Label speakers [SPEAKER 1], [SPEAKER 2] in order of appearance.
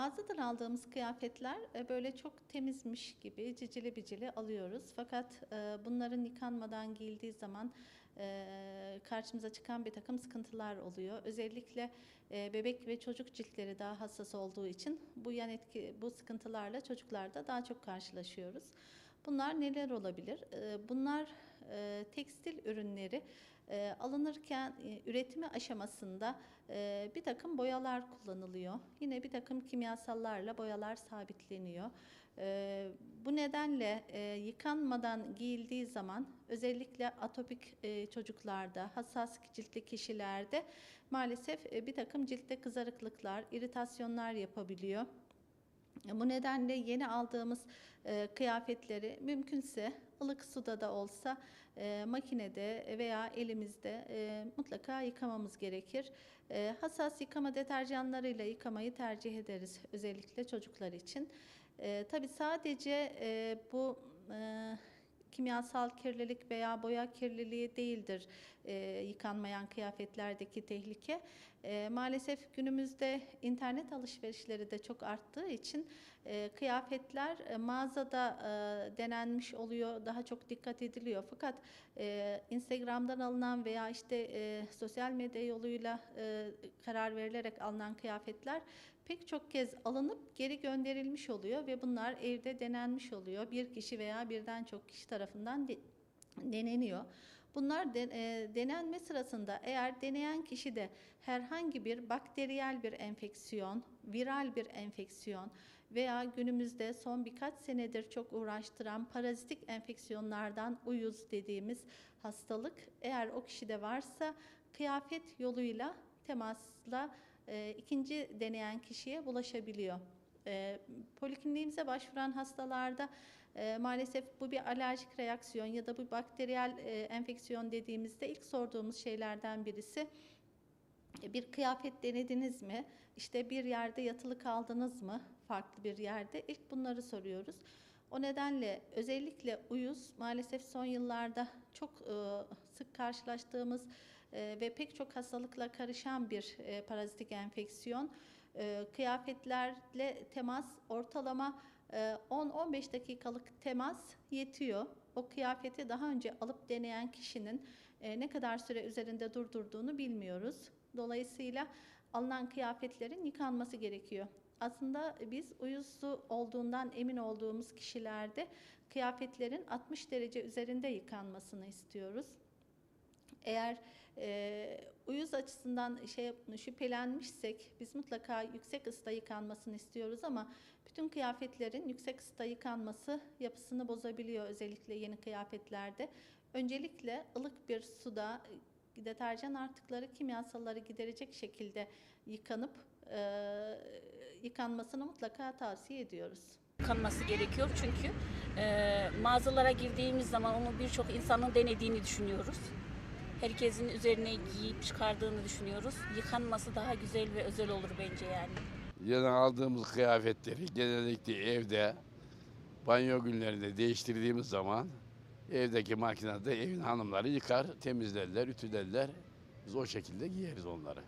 [SPEAKER 1] Mağazadan aldığımız kıyafetler e, böyle çok temizmiş gibi cicili bicili alıyoruz. Fakat e, bunların yıkanmadan giyildiği zaman e, karşımıza çıkan bir takım sıkıntılar oluyor. Özellikle bebek ve çocuk ciltleri daha hassas olduğu için bu yan etki, bu sıkıntılarla çocuklarda daha çok karşılaşıyoruz. Bunlar neler olabilir? Bunlar e, tekstil ürünleri e, alınırken e, üretimi aşamasında e, bir takım boyalar kullanılıyor. Yine bir takım kimyasallarla boyalar sabitleniyor. E, bu nedenle e, yıkanmadan giyildiği zaman özellikle atopik e, çocuklarda, hassas ciltli kişilerde maalesef e, bir takım ciltte kızarıklıklar, iritasyonlar yapabiliyor. Bu nedenle yeni aldığımız e, kıyafetleri mümkünse ılık suda da olsa e, makinede veya elimizde e, mutlaka yıkamamız gerekir. E, hassas yıkama deterjanlarıyla yıkamayı tercih ederiz özellikle çocuklar için. E, tabii sadece e, bu kimyasal kirlilik veya boya kirliliği değildir e, yıkanmayan kıyafetlerdeki tehlike. E, maalesef günümüzde internet alışverişleri de çok arttığı için e, kıyafetler e, mağazada e, denenmiş oluyor, daha çok dikkat ediliyor. Fakat e, Instagram'dan alınan veya işte e, sosyal medya yoluyla e, karar verilerek alınan kıyafetler pek çok kez alınıp geri gönderilmiş oluyor ve bunlar evde denenmiş oluyor. Bir kişi veya birden çok kişi tarafından de- deneniyor. Bunlar de- e, denenme sırasında eğer deneyen kişide herhangi bir bakteriyel bir enfeksiyon, viral bir enfeksiyon veya günümüzde son birkaç senedir çok uğraştıran parazitik enfeksiyonlardan uyuz dediğimiz hastalık eğer o kişide varsa kıyafet yoluyla temasla e, ikinci deneyen kişiye bulaşabiliyor. E, polikliniğimize başvuran hastalarda e, maalesef bu bir alerjik reaksiyon ya da bu bakteriyel e, enfeksiyon dediğimizde ilk sorduğumuz şeylerden birisi e, bir kıyafet denediniz mi? İşte bir yerde yatılı kaldınız mı? Farklı bir yerde. İlk bunları soruyoruz. O nedenle özellikle uyuz maalesef son yıllarda çok sık karşılaştığımız ve pek çok hastalıkla karışan bir e, parazitik enfeksiyon. E, kıyafetlerle temas ortalama e, 10-15 dakikalık temas yetiyor. O kıyafeti daha önce alıp deneyen kişinin e, ne kadar süre üzerinde durdurduğunu bilmiyoruz. Dolayısıyla alınan kıyafetlerin yıkanması gerekiyor. Aslında biz uyuzlu olduğundan emin olduğumuz kişilerde kıyafetlerin 60 derece üzerinde yıkanmasını istiyoruz. Eğer e, uyuz açısından şey şüphelenmişsek biz mutlaka yüksek ısıda yıkanmasını istiyoruz ama bütün kıyafetlerin yüksek ısıda yıkanması yapısını bozabiliyor özellikle yeni kıyafetlerde. Öncelikle ılık bir suda e, deterjan artıkları kimyasalları giderecek şekilde yıkanıp e, yıkanmasını mutlaka tavsiye ediyoruz.
[SPEAKER 2] yıkanması gerekiyor çünkü e, mağazalara girdiğimiz zaman onu birçok insanın denediğini düşünüyoruz. Herkesin üzerine giyip çıkardığını düşünüyoruz. Yıkanması daha güzel ve özel olur bence yani.
[SPEAKER 3] Yeni aldığımız kıyafetleri genellikle evde banyo günlerinde değiştirdiğimiz zaman evdeki makinede evin hanımları yıkar, temizlerler, ütülerler. Biz o şekilde giyeriz onları.